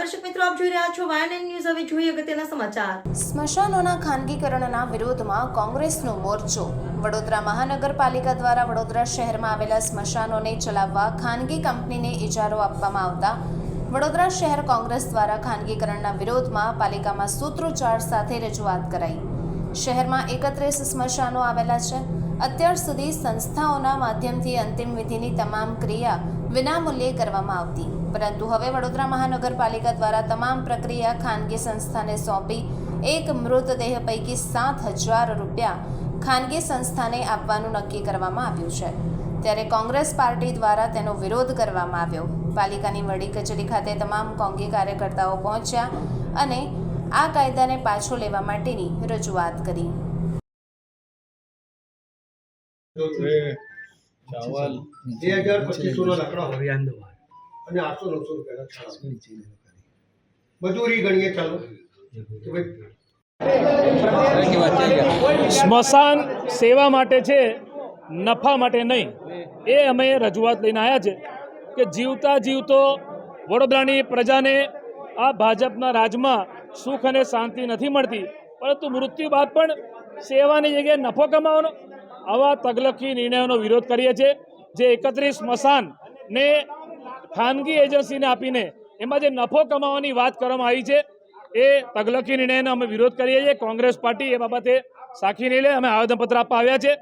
દર્શક મિત્રો, આપ રહ્યા છો વાયન ન્યૂઝ હવે જોઈએ અગત્યના સમાચાર. સ્મશાનોના ખાનગીકરણના વિરોધમાં કોંગ્રેસનો મોરચો. વડોદરા મહાનગરપાલિકા દ્વારા વડોદરા શહેરમાં આવેલા સ્મશાનોને ચલાવવા ખાનગી કંપનીને ઇજારો આપવામાં આવતા. વડોદરા શહેર કોંગ્રેસ દ્વારા ખાનગીકરણના વિરોધમાં પાલિકામાં સૂત્રોચ્ચાર સાથે રજૂઆત કરાઈ. શહેરમાં એકત્રીસ સ્મશાનો આવેલા છે. અત્યાર સુધી સંસ્થાઓના માધ્યમથી અંતિમ વિધિની તમામ ક્રિયા વિનામૂલ્યે કરવામાં આવતી. પરંતુ હવે વડોદરા મહાનગરપાલિકા દ્વારા તમામ પ્રક્રિયા ખાનગી સંસ્થાને સોંપી. એક મૃતદેહ પૈકી સાત હજાર રૂપિયા ખાનગી સંસ્થાને આપવાનું નક્કી કરવામાં આવ્યું છે. ત્યારે કોંગ્રેસ પાર્ટી દ્વારા તેનો વિરોધ કરવામાં આવ્યો. પાલિકાની વડી કચેરી ખાતે તમામ કોંગી કાર્યકર્તાઓ પહોંચ્યા અને આ કાયદાને પાછો લેવા માટેની રજૂઆત કરી. ચાવલ બે હજાર પચીસો નો લાકડો હોય. અને આઠસો નવસો રૂપિયાના છાણા મજૂરી ગણીએ ચાલો. કે ભાઈ સ્મશાન સેવા માટે છે નફા માટે નહીં. એ અમે રજૂઆત લઈને આવ્યા છે કે જીવતા જીવતો વડોદરાની પ્રજાને આ ભાજપના રાજમાં સુખ અને શાંતિ નથી મળતી. પરંતુ મૃત્યુ બાદ પણ સેવાની જગ્યાએ નફો કમાવાનો આવા તગલખી નિર્ણયોનો વિરોધ કરીએ છીએ. જે એકત્રીસ સ્મશાનને ખાનગી એજન્સીને આપીને એમાં જે નફો કમાવાની વાત કરવામાં આવી છે, એ તગલકી નિર્ણયનો અમે વિરોધ કરીએ છીએ. કોંગ્રેસ પાર્ટી એ બાબતે સાખી નહીં લે અમે આવેદનપત્ર આપવા આવ્યા છે.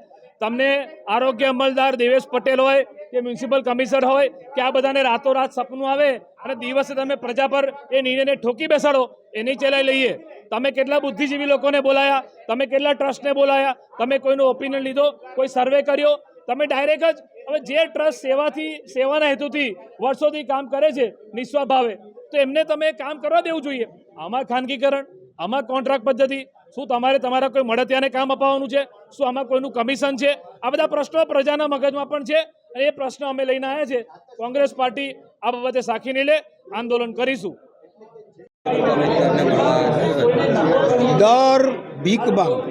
તમને આરોગ્ય અમલદાર દેવેશ પટેલ હોય કે મ્યુનિસિપલ કમિશનર હોય કે આ બધાને રાતોરાત સપનું આવે અને દિવસે તમે પ્રજા પર એ નિર્ણયને ઠોકી બેસાડો, એની ચલાવી લઈએ. તમે કેટલા બુદ્ધિજીવી લોકોને બોલાયા, તમે કેટલા ટ્રસ્ટને બોલાયા, તમે કોઈનો ઓપિનિયન લીધો, કોઈ સર્વે કર્યો, તમે ડાયરેક્ટ જ હવે જે ટ્રસ્ટ સેવાથી, સેવાના હેતુથી વર્ષોથી કામ કરે છે નિસ્વાર્થ ભાવે તો એમને તમે કામ કરવા દેવું જોઈએ. આમાં ખાનગીકરણ, આમાં કોન્ટ્રાક્ટ પદ્ધતિ, શું તમારે તમારા કોઈ મળતિયાને કામ અપાવવાનું છે, શું આમાં કોઈનું કમિશન છે, આ બધા પ્રશ્નો પ્રજાના મગજમાં પણ છે, અને એ પ્રશ્ન અમે લઈને આવ્યા છે. કોંગ્રેસ પાર્ટી આ બાબતે સાખી લે, આંદોલન કરીશું. દર ભીખબાગ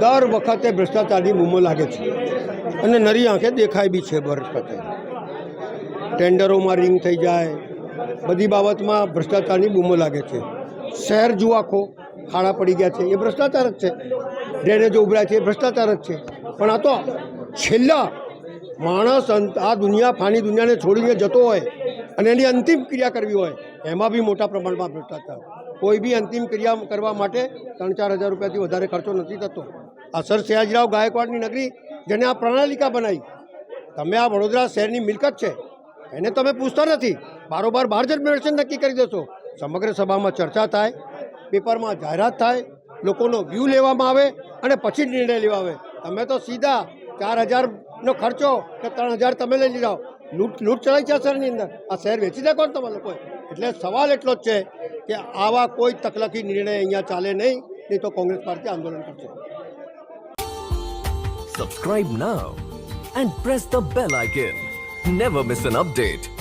દર વખતે ભ્રષ્ટાચારની બૂમો લાગે છે. અને નરી આંખે દેખાય બી છે ભ્રષ્ટાચાર ટેન્ડરોમાં રિંગ થઈ જાય. બધી બાબતમાં ભ્રષ્ટાચારની બૂમો લાગે છે. શહેર જુઓ આખો, ખાડા પડી ગયા છે. એ ભ્રષ્ટાચાર જ છે. ડ્રેનેજો ઉભરાય છે, એ ભ્રષ્ટાચાર જ છે. પણ આ તો છેલ્લા માણસ આ દુનિયા, ફાની દુનિયાને છોડીને જતો હોય અને એની અંતિમ ક્રિયા કરવી હોય, એમાં બી મોટા પ્રમાણમાં ભ્રષ્ટાચાર. કોઈ બી અંતિમ ક્રિયા કરવા માટે ત્રણ ચાર હજાર રૂપિયાથી વધારે ખર્ચો નથી થતો. આ સર સયાજીરાવ ગાયકવાડની નગરી, જેને આ પ્રણાલિકા બનાવી. તમે આ વડોદરા શહેરની મિલકત છે, એને તમે પૂછતા નથી. બારોબાર જ મેળવશે નક્કી કરી દેશો. સમગ્ર સભામાં ચર્ચા થાય, પેપરમાં જાહેરાત થાય, લોકોનો વ્યૂ લેવામાં આવે અને પછી નિર્ણય લેવા આવે. તમે તો સીધા ચાર હજારનો ખર્ચો કે ત્રણ હજાર તમે લઈ લીધા. લૂંટ લૂંટ ચડાઈ છે શહેરની અંદર. આ શહેર વેચી દે કોણ તમે લોકોએ? એટલે સવાલ એટલો જ છે કે આવા કોઈ તકલકી નિર્ણય અહીંયા ચાલે નહીં નહીં તો કોંગ્રેસ પાર્ટી આંદોલન કરશે Subscribe now and press the bell icon. Never miss an update.